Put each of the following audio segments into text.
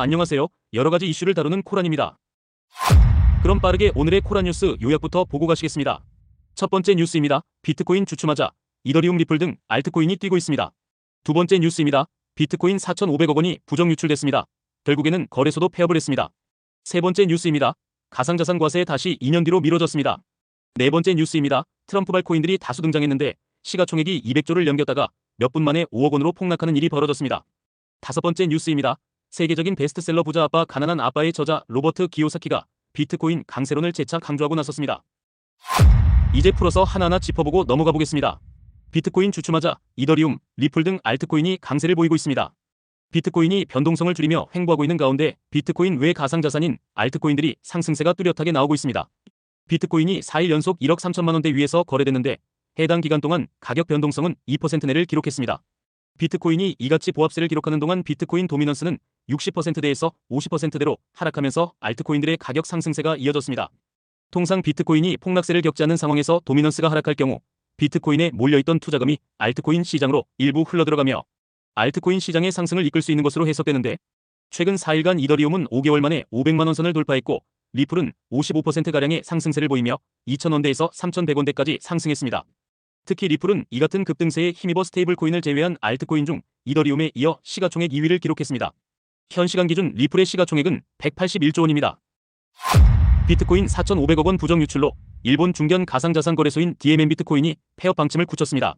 안녕하세요. 여러 가지 이슈를 다루는 코란입니다. 그럼 빠르게 오늘의 코란 뉴스 요약부터 보고 가시겠습니다. 첫 번째 뉴스입니다. 비트코인 주춤하자 이더리움 리플 등 알트코인이 뛰고 있습니다. 두 번째 뉴스입니다. 비트코인 4,500억 원이 부정 유출됐습니다. 결국에는 거래소도 폐업을 했습니다. 세 번째 뉴스입니다. 가상자산 과세 다시 2년 뒤로 미뤄졌습니다. 네 번째 뉴스입니다. 트럼프발 코인들이 다수 등장했는데 시가총액이 200조를 넘겼다가 몇 분 만에 5억 원으로 폭락하는 일이 벌어졌습니다. 다섯 번째 뉴스입니다. 세계적인 베스트셀러 부자 아빠 가난한 아빠의 저자 로버트 기요사키가 비트코인 강세론을 재차 강조하고 나섰습니다. 이제 풀어서 하나하나 짚어보고 넘어가 보겠습니다. 비트코인 주춤하자 이더리움, 리플 등 알트코인이 강세를 보이고 있습니다. 비트코인이 변동성을 줄이며 횡보하고 있는 가운데 비트코인 외 가상자산인 알트코인들이 상승세가 뚜렷하게 나오고 있습니다. 비트코인이 4일 연속 1억 3천만 원대 위에서 거래됐는데 해당 기간 동안 가격 변동성은 2% 내를 기록했습니다. 비트코인이 이같이 보합세를 기록하는 동안 비트코인 도미넌스는 60%대에서 50%대로 하락하면서 알트코인들의 가격 상승세가 이어졌습니다. 통상 비트코인이 폭락세를 겪지 않은 상황에서 도미넌스가 하락할 경우 비트코인에 몰려있던 투자금이 알트코인 시장으로 일부 흘러들어가며 알트코인 시장의 상승을 이끌 수 있는 것으로 해석되는데 최근 4일간 이더리움은 5개월 만에 500만원 선을 돌파했고 리플은 55%가량의 상승세를 보이며 2,000원대에서 3,100원대까지 상승했습니다. 특히 리플은 이 같은 급등세에 힘입어 스테이블 코인을 제외한 알트코인 중 이더리움에 이어 시가총액 2위를 기록했습니다. 현 시간 기준 리플의 시가총액은 181조 원입니다. 비트코인 4,500억 원 부정 유출로 일본 중견 가상자산 거래소인 DMM 비트코인이 폐업 방침을 굳혔습니다.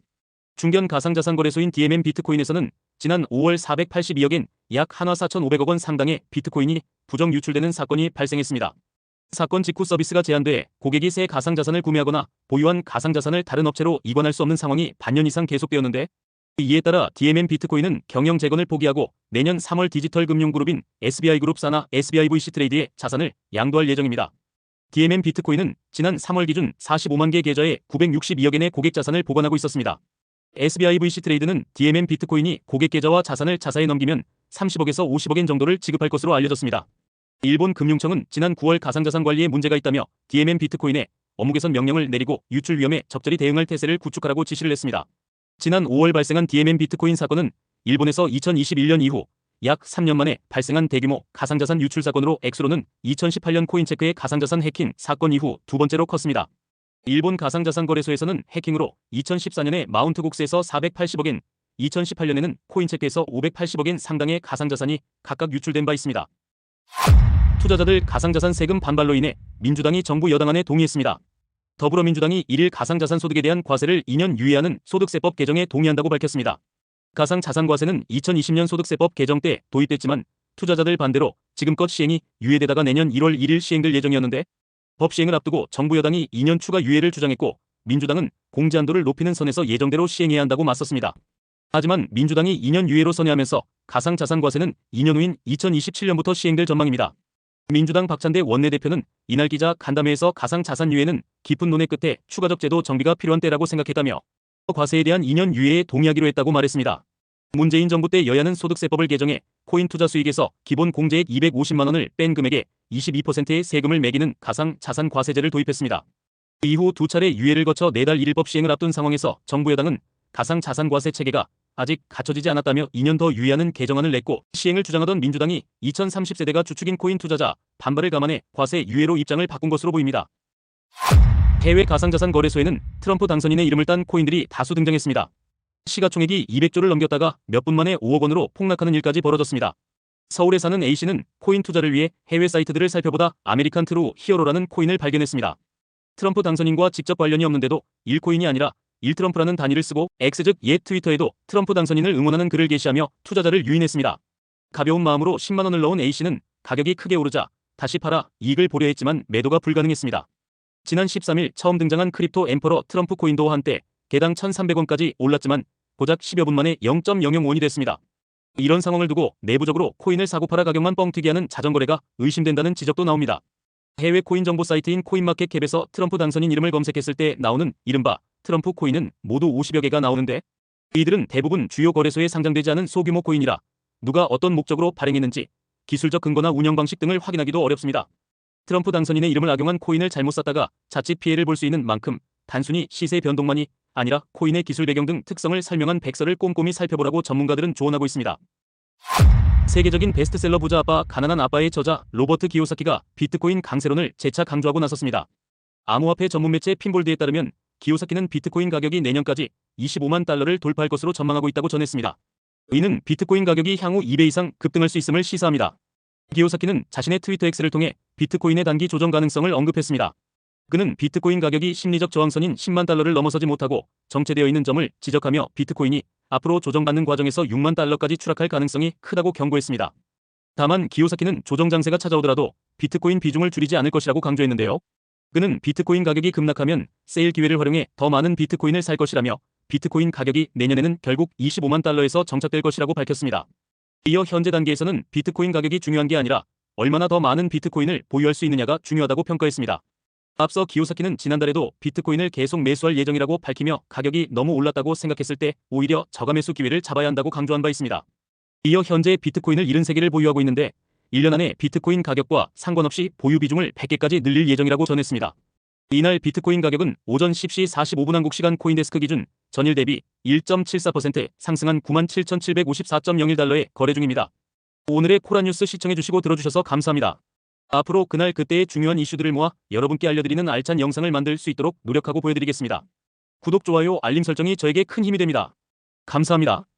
중견 가상자산 거래소인 DMM 비트코인에서는 지난 5월 482억엔 약 한화 4,500억 원 상당의 비트코인이 부정 유출되는 사건이 발생했습니다. 사건 직후 서비스가 제한돼 고객이 새 가상자산을 구매하거나 보유한 가상자산을 다른 업체로 이관할 수 없는 상황이 반년 이상 계속되었는데 이에 따라 DMM 비트코인은 경영 재건을 포기하고 내년 3월 디지털 금융그룹인 SBI그룹 사나 SBIVC 트레이드에 자산을 양도할 예정입니다. DMM 비트코인은 지난 3월 기준 45만 개 계좌에 962억엔의 고객 자산을 보관하고 있었습니다. SBIVC 트레이드는 DMM 비트코인이 고객 계좌와 자산을 자사에 넘기면 30억에서 50억엔 정도를 지급할 것으로 알려졌습니다. 일본 금융청은 지난 9월 가상자산 관리에 문제가 있다며 DMM 비트코인에 업무 개선 명령을 내리고 유출 위험에 적절히 대응할 태세를 구축하라고 지시를 했습니다. 지난 5월 발생한 DMM 비트코인 사건은 일본에서 2021년 이후 약 3년 만에 발생한 대규모 가상자산 유출 사건으로 엑스로는 2018년 코인체크의 가상자산 해킹 사건 이후 두 번째로 컸습니다. 일본 가상자산 거래소에서는 해킹으로 2014년에 마운트국스에서 480억엔, 2018년에는 코인체크에서 580억엔 상당의 가상자산이 각각 유출된 바 있습니다. 투자자들 가상자산 세금 반발로 인해 민주당이 정부 여당안에 동의했습니다. 더불어민주당이 1일 가상자산 소득에 대한 과세를 2년 유예하는 소득세법 개정에 동의한다고 밝혔습니다. 가상자산과세는 2020년 소득세법 개정 때 도입됐지만 투자자들 반대로 지금껏 시행이 유예되다가 내년 1월 1일 시행될 예정이었는데 법 시행을 앞두고 정부 여당이 2년 추가 유예를 주장했고 민주당은 공제한도를 높이는 선에서 예정대로 시행해야 한다고 맞섰습니다. 하지만 민주당이 2년 유예로 선회하면서 가상자산과세는 2년 후인 2027년부터 시행될 전망입니다. 민주당 박찬대 원내대표는 이날 기자 간담회에서 가상자산 유예는 깊은 논의 끝에 추가적 제도 정비가 필요한 때라고 생각했다며 과세에 대한 2년 유예에 동의하기로 했다고 말했습니다. 문재인 정부 때 여야는 소득세법을 개정해 코인 투자 수익에서 기본 공제액 250만 원을 뺀 금액에 22%의 세금을 매기는 가상 자산 과세제를 도입했습니다. 이후 두 차례 유예를 거쳐 내달 1일법 시행을 앞둔 상황에서 정부 여당은 가상 자산 과세 체계가 아직 갖춰지지 않았다며 2년 더 유예하는 개정안을 냈고 시행을 주장하던 민주당이 2030세대가 주축인 코인 투자자 반발을 감안해 과세 유예로 입장을 바꾼 것으로 보입니다. 해외 가상자산 거래소에는 트럼프 당선인의 이름을 딴 코인들이 다수 등장했습니다. 시가총액이 200조를 넘겼다가 몇 분 만에 5억 원으로 폭락하는 일까지 벌어졌습니다. 서울에 사는 A씨는 코인 투자를 위해 해외 사이트들을 살펴보다 아메리칸 트루 히어로라는 코인을 발견했습니다. 트럼프 당선인과 직접 관련이 없는데도 1코인이 아니라 1트럼프라는 단위를 쓰고 X 즉 옛 트위터에도 트럼프 당선인을 응원하는 글을 게시하며 투자자를 유인했습니다. 가벼운 마음으로 10만 원을 넣은 A씨는 가격이 크게 오르자 다시 팔아 이익을 보려 했지만 매도가 불가능했습니다. 지난 13일 처음 등장한 크립토 엠퍼러 트럼프 코인도 한때 개당 1,300원까지 올랐지만 고작 10여 분 만에 0.005원이 됐습니다. 이런 상황을 두고 내부적으로 코인을 사고 팔아 가격만 뻥튀기 하는 자전거래가 의심된다는 지적도 나옵니다. 해외 코인 정보 사이트인 코인마켓캡에서 트럼프 당선인 이름을 검색했을 때 나오는 이른바 트럼프 코인은 모두 50여 개가 나오는데 이들은 대부분 주요 거래소에 상장되지 않은 소규모 코인이라 누가 어떤 목적으로 발행했는지 기술적 근거나 운영 방식 등을 확인하기도 어렵습니다. 트럼프 당선인의 이름을 악용한 코인을 잘못 샀다가 자칫 피해를 볼 수 있는 만큼 단순히 시세 변동만이 아니라 코인의 기술 배경 등 특성을 설명한 백서를 꼼꼼히 살펴보라고 전문가들은 조언하고 있습니다. 세계적인 베스트셀러 부자 아빠 가난한 아빠의 저자 로버트 기요사키가 비트코인 강세론을 재차 강조하고 나섰습니다. 암호화폐 전문 매체 핀볼드에 따르면 기요사키는 비트코인 가격이 내년까지 25만 달러를 돌파할 것으로 전망하고 있다고 전했습니다. 이는 비트코인 가격이 향후 2배 이상 급등할 수 있음을 시사합니다. 기요사키는 자신의 트위터 X를 통해 비트코인의 단기 조정 가능성을 언급했습니다. 그는 비트코인 가격이 심리적 저항선인 10만 달러를 넘어서지 못하고 정체되어 있는 점을 지적하며 비트코인이 앞으로 조정받는 과정에서 6만 달러까지 추락할 가능성이 크다고 경고했습니다. 다만 기요사키는 조정 장세가 찾아오더라도 비트코인 비중을 줄이지 않을 것이라고 강조했는데요. 그는 비트코인 가격이 급락하면 세일 기회를 활용해 더 많은 비트코인을 살 것이라며 비트코인 가격이 내년에는 결국 25만 달러에서 정착될 것이라고 밝혔습니다. 이어 현재 단계에서는 비트코인 가격이 중요한 게 아니라 얼마나 더 많은 비트코인을 보유할 수 있느냐가 중요하다고 평가했습니다. 앞서 기요사키는 지난달에도 비트코인을 계속 매수할 예정이라고 밝히며 가격이 너무 올랐다고 생각했을 때 오히려 저가 매수 기회를 잡아야 한다고 강조한 바 있습니다. 이어 현재 비트코인을 73개를 보유하고 있는데 1년 안에 비트코인 가격과 상관없이 보유 비중을 100개까지 늘릴 예정이라고 전했습니다. 이날 비트코인 가격은 오전 10시 45분 한국 시간 코인데스크 기준 전일 대비 1.74% 상승한 97,754.01달러에 거래 중입니다. 오늘의 코라뉴스 시청해주시고 들어주셔서 감사합니다. 앞으로 그날 그때의 중요한 이슈들을 모아 여러분께 알려드리는 알찬 영상을 만들 수 있도록 노력하고 보여드리겠습니다. 구독, 좋아요, 알림 설정이 저에게 큰 힘이 됩니다. 감사합니다.